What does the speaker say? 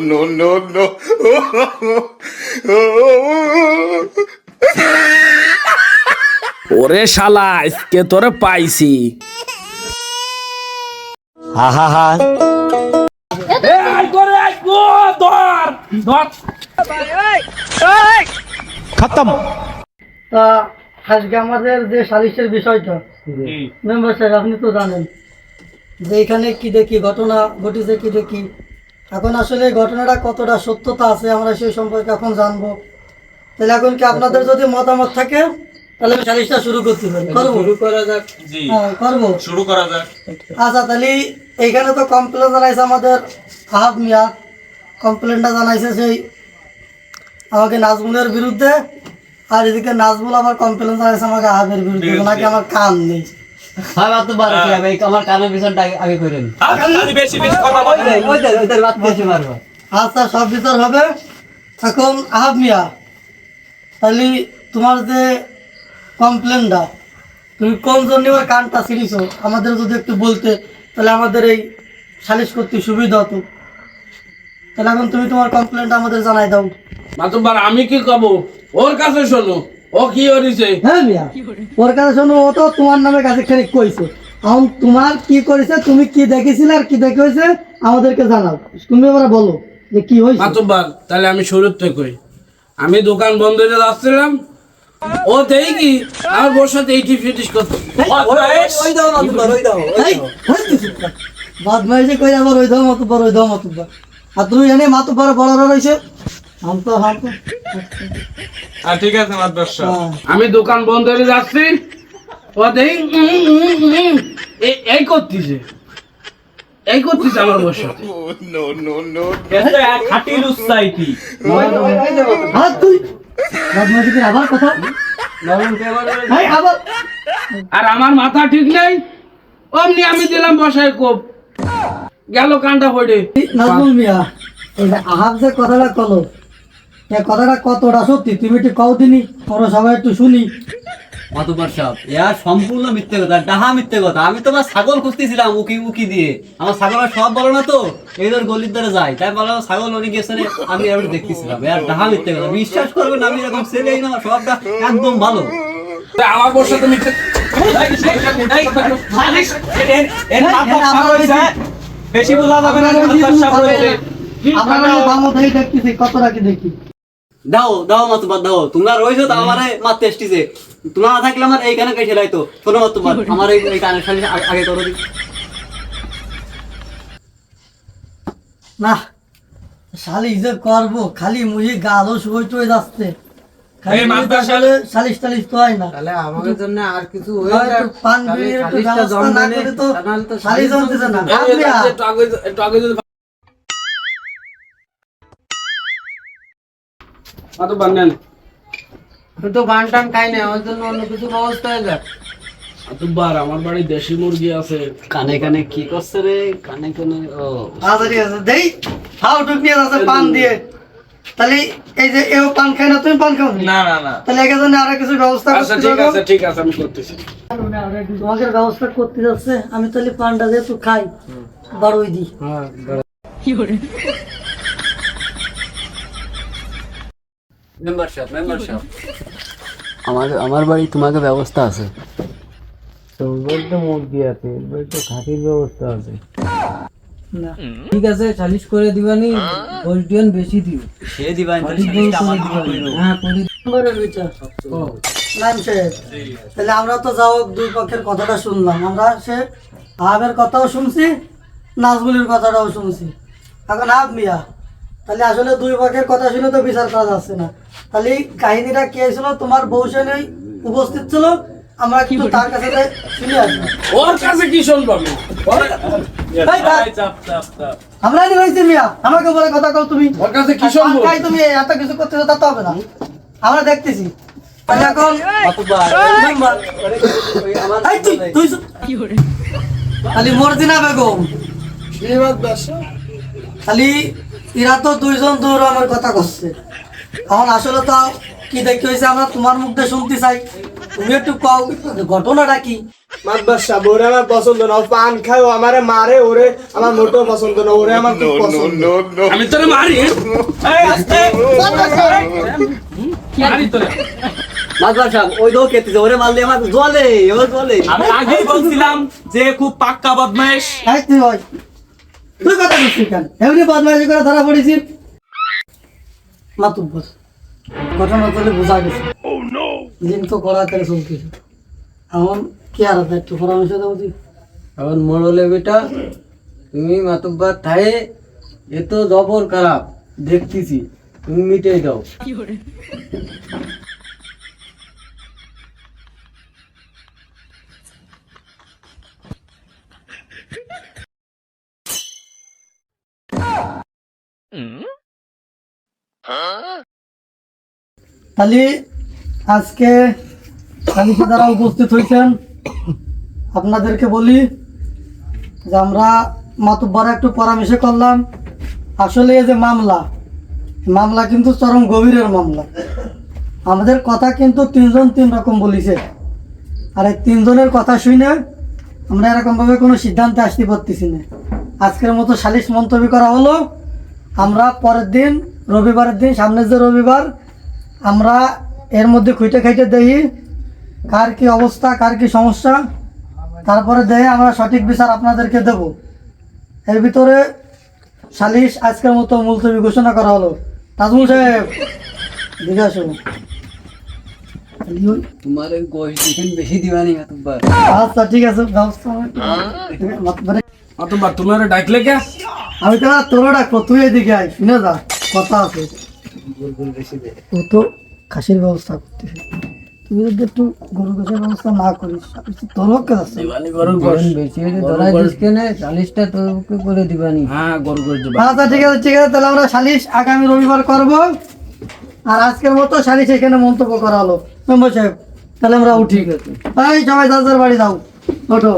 No, no, no. ওরে শালা আজকে তোরে পাইছি। হা। খতম। আজকে আমাদের যে সালিশের বিষয়টা মেম্বার সাহেব আপনি তো জানেন যে এখানে কি দেখি ঘটনা ঘটেছে কি দেখি। এখন আসলে ঘটনাটা কতটা সত্যতা আছে আমরা সেই সম্পর্কে এখন জানব। তাহলে এখন কি আপনাদের যদি মতামত থাকে তাহলে সালিশটা শুরু করতে পারি করব? শুরু করা যাক। হ্যাঁ করব। শুরু করা যাক। আচ্ছা তাহলে এইখানে তো কমপ্লেন জানাইছে আমাদের আহাব মিয়া। কমপ্লেনটা জানাইছে সেই আমাকে নাজমুলের বিরুদ্ধে। আর এদিকে নাজমুল আবার কমপ্লেন জানাইছে আমাকে আহাবের বিরুদ্ধে নাকি আমার কান নেই। হয় আচ্ছা সব বিচার হবে। এখন আহাব মিয়া তাহলে তোমার যে কমপ্লেনটা। তুমি কোন জন্য কানটা ছিঁড়িছো? আমাদের যদি একটু বলতে তাহলে আমাদের এই সালিশ করতে সুবিধা হতো। তাহলে এখন তুমি তোমার কমপ্লেনটা আমাদের জানাই দাও। মাতুব্বার আমি কি কব? ওর কাছে শোনো ও কি করেছে? হ্যাঁ মিয়া ওর কাছে শোনো ও তো তোমার নামে কাছে খানিক কইছে। এখন তোমার কি করেছে তুমি কি দেখেছিলে আর কি দেখে হয়েছে আমাদেরকে জানাও। তুমি এবার বলো যে কি হয়েছে। মাতুব্বার তাহলে আমি শুরুর থেকে কই। আমি দোকান বন্ধ করে যাচ্ছিলাম ও দেই কি? আমার বোর সাথে করতো এই, হইতেছে তো। বদমাইশি কই আবার ওই দাও মাতুব্বার ওই দাও মাতুব্বার আর তুমি জানি মাতুব্বার বড় বড় রয়েছে হামতো হামতো। ঠিক আছে মাদ্রাস হ্যাঁ। আমি দোকান বন্ধ করে যাচ্ছি। ও দেই এই করতেছে। এই করতেছে আমার সাথে। আর তুই বদমাইশি করে আবার কথা? আবার আর আমার মাথা ঠিক নেই। অমনি আমি দিলাম বসায় কোপ। গেল কান্দা পড়ে নাজমুল মিয়া যে আহাব যে কথাটা কলো কথাটা কতটা সত্যি? তুমি একটু কও দিনি আমরা সবাই একটু শুনি। মাতুবার সাহেব ইয়া সম্পূর্ণ মিথ্যে কথা ডাহা মিথ্যে কথা আমি তোমার ছাগল খুঁজতেছিলাম উকি উকি দিয়ে আমার ছাগলের সব বলো না তো এই ধর গলির দ্বারা যাই তাই বলো ছাগল অনেক গেছে আমি এবার দেখতেছিলাম ইয়ার ডাহা মিথ্যে কথা বিশ্বাস করবেন আমি এরকম ছেলেই না সবটা একদম ভালো আমার বোর সাথে মিথ্যে বেশি বোঝা যাবে না। আমরা বামো থেকে দেখতেছি কতটা কি দেখি দাও দাও মাতুবার দাও তোমরা রয়েছো তো আমার মারতে তোমরা না থাকলে আমার এইখানে কে খেলাইতো শোনো মাতুবার আমার এই সাথে আগে করো না শালি যে করব খালি মুহি গালও শুয়ে যাচ্ছে। টালিশ তো হয় না। তাহলে আমাদের জন্য আর কিছু একটু পান বিড়ির একটু ব্যবস্থা না করে তো সালিশ হতেছে না আপনি আ- একটু আগে একটু তো গান টান খাই না জন্য অন্য কিছু ব্যবস্থা হয়ে যাক। আমার বাড়ি দেশি মুরগি আছে। কানে কানে কি করছে রে? কানে কানে ও। আচ্ছা ঠিক আছে দেই টুক নিয়ে যাচ্ছে পান দিয়ে। তাহলে এই যে এও পান খায় না তুমি পান খাও না? না না তাহলে একে জন্য আরও কিছু ব্যবস্থা আচ্ছা করতে ঠিক আছে ঠিক আছে আমি করতেছি। তোমাকে ব্যবস্থা করতে যাচ্ছে আমি তাহলে পানটা যেহেতু খাই বারোই দিই। মেম্বারশিপ মেম্বারশিপ আমার আমার বাড়ি তোমাকে ব্যবস্থা আছে। তোর বলতে মুরগি আছে? এর খাটির ব্যবস্থা আছে। না। ঠিক আছে সালিশ করে দিবানি গোল্ডিয়ান বেশি দিও। সে দিবাই হ্যাঁ করে নম্বরের বিচার নাম শেখ তাহলে আমরা তো যাও দুই পক্ষের কথাটা শুনলাম। আমরা সে আহাবের কথাও শুনছি নাজমুলির কথাটাও শুনছি। এখন আহাব মিয়া তাহলে আসলে দুই পক্ষের কথা শুনে তো বিচার করা যাচ্ছে না। তাহলে এই কাহিনীটা কি হয়েছিল তোমার বউ সেনে উপস্থিত ছিল। আমরা কিন্তু তার কাছে যাই শুনে আসব ওর কাছে কি শুনব আমি? ওর- এই থাক। চাপ চাপ চাপ। আমরা নি হয়েছি মিয়া আমাকে বলে কথা কও তুমি। ওর কাছে কি শুনব? খাই তুমি এত কিছু করতেছো তা তো হবে না। আমরা দেখতেছি। তুই তুই। খালি মর্জিনা বেগম। খালি এরা তো দুইজন দূর আমার কথা করছে এখন আসলে তো কি দেখতে হয়েছে আমরা তোমার মুখ দিয়ে শুনতে চাই। তুমি একটু কও ঘটনাটা কি? মাতবার সাহেব ওরে আমার পছন্দ না পান খায় ও আমারে মারে ওরে আমার মোটেও পছন্দ না ওরে আমার খুব No, no, পছন্দ। no, no. আমি তোরে মারি এই, আস্তে। মারি তোরে। মাতবার সাহেব ওই দো কেতেছে ওরে মারলে আমার জলে এবার জলে। আমি আগেই বলছিলাম যে খুব পাক্কা বদমাইশ তুই তুই কথা বলছিস কেন? এমনি বদমাইশি করে ধরা পড়েছি ঘটনা বোঝা গেছে। দিন তো করা করে চলতেছে। এখন কি আর আছে একটু পরামর্শ দেবো তুই এখন মোড়লে বেটা তুমি মাতুব্বার থায়ে এ তো জবর খারাপ দেখতেছি। তুমি মিটে দাও। তাহলে আজকে সালিশে যারা উপস্থিত হয়েছেন। আপনাদেরকে বলি যে আমরা মাতুব্বারা একটু পরামর্শ করলাম। আসলে এই যে মামলা মামলা কিন্তু চরম গভীরের মামলা। আমাদের কথা কিন্তু তিনজন তিন রকম বলিছে। আর এই তিনজনের কথা শুনে আমরা এরকমভাবে কোনো সিদ্ধান্তে আসতে পারতেছি না। আজকের মতো সালিশ মন্তব্য করা হলো। আমরা পরের দিন রবিবারের দিন সামনের যে রবিবার আমরা এর মধ্যে খুঁটে খাইটে দেখি কার কি অবস্থা কার কি সমস্যা। তারপরে দেখে আমরা সঠিক বিচার আপনাদেরকে দেব। এর ভিতরে সালিশ আজকের মতো মুলতবি ঘোষণা করা হলো। তাজমুল সাহেব দিকে আসুন তোমার বেশি দিবানি আচ্ছা ঠিক আছে হবে। মানে অতবার তুমি ওরে ডাকলে কে? আমি তো তোর ডাকবো তুই এদিকে আয় শুনে যা কথা আছে। ও তো খাসির ব্যবস্থা করতেছে। তুমি যদি একটু গরু গোছের ব্যবস্থা না করিস তোর পক্ষে যাচ্ছে বেশি হলে ধরা দিস কেনে চালিশটা তোকে করে দিবানি। হ্যাঁ গরু দিবা আচ্ছা ঠিক আছে ঠিক আছে তাহলে আমরা সালিশ আগামী রবিবার করব। আর আজকের মতো সালিশ এখানে মন্তব্য করা হলো। মেম্বার সাহেব তাহলে আমরা উঠি। এই সবাই দাদার বাড়ি যাও ওঠো।